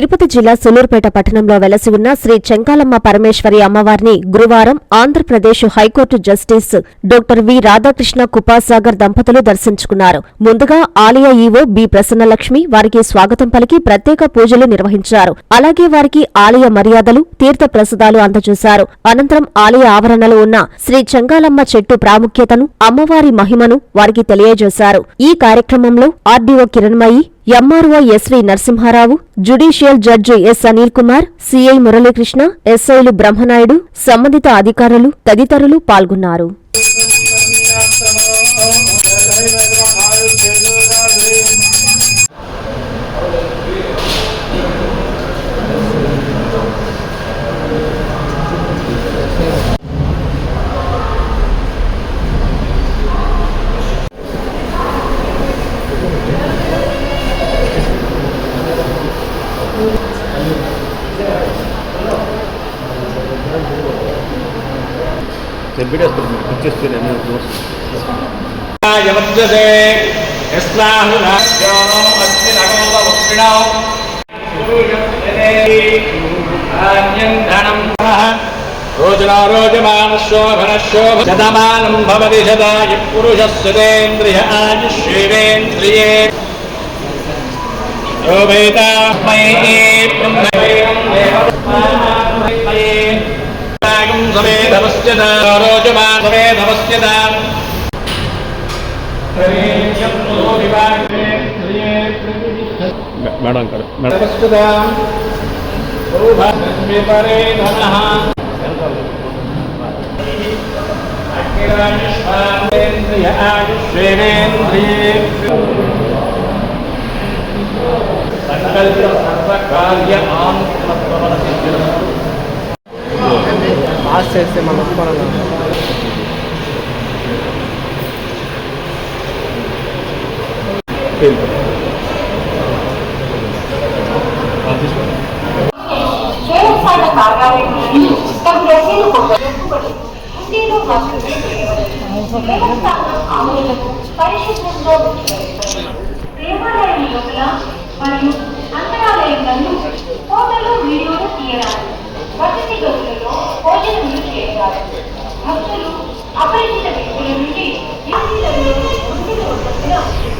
తిరుపతి జిల్లా సులూర్పేట పట్టణంలో వెలసి ఉన్న శ్రీ చెంకాలమ్మ పరమేశ్వరి అమ్మవారిని గురువారం Andhra Pradesh high court justice doctor V Radhakrishna Kupasagar దంపతులు దర్శించుకున్నారు. ముందుగా ఆలయ ఈవో బి ప్రసన్నలక్ష్మి వారికి స్వాగతం పలికి ప్రత్యేక పూజలు నిర్వహించారు. అలాగే వారికి ఆలయ మర్యాదలు తీర్థ ప్రసాదాలు అందజేశారు. అనంతరం ఆలయ ఆవరణలో ఉన్న శ్రీ చెంగాలమ్మ చెట్టు ప్రాముఖ్యతను అమ్మవారి మహిమను వారికి తెలియజేశారు. ఈ కార్యక్రమంలో RDO Kiranmayi MRO SV Narasimha Rao judicial judge S Anil Kumar CI Murali Krishna ఎస్ఐలు బ్రహ్మనాయుడు సంబంధిత అధికారులు తదితరులు పాల్గొన్నారు చెంపిడేస్తారు మీరు వచ్చేస్తే నేను యవర్జసే యస్నాహురాజ్యో అస్మినగోపవక్షిణో రోజునా రోజమానశోభనశోభ శతమానం సమేధవస్యత రోజమా సమేధవస్యత మేడం గారు సంకల్ప సర్వకార్య ఆంధ్రప్రవణ పాస్ చేస్తే మనం ఒప్పుకోవాలి పరిశుభ్రంగా దేవాలయం లోపల మరియు అంతరాలయం నందు ఫోటోలు వీడియోలు తీయరాదు వసతి గదులలో అపరిచిత వ్యక్తుల నుండి యాత్రికులలో ముందుకు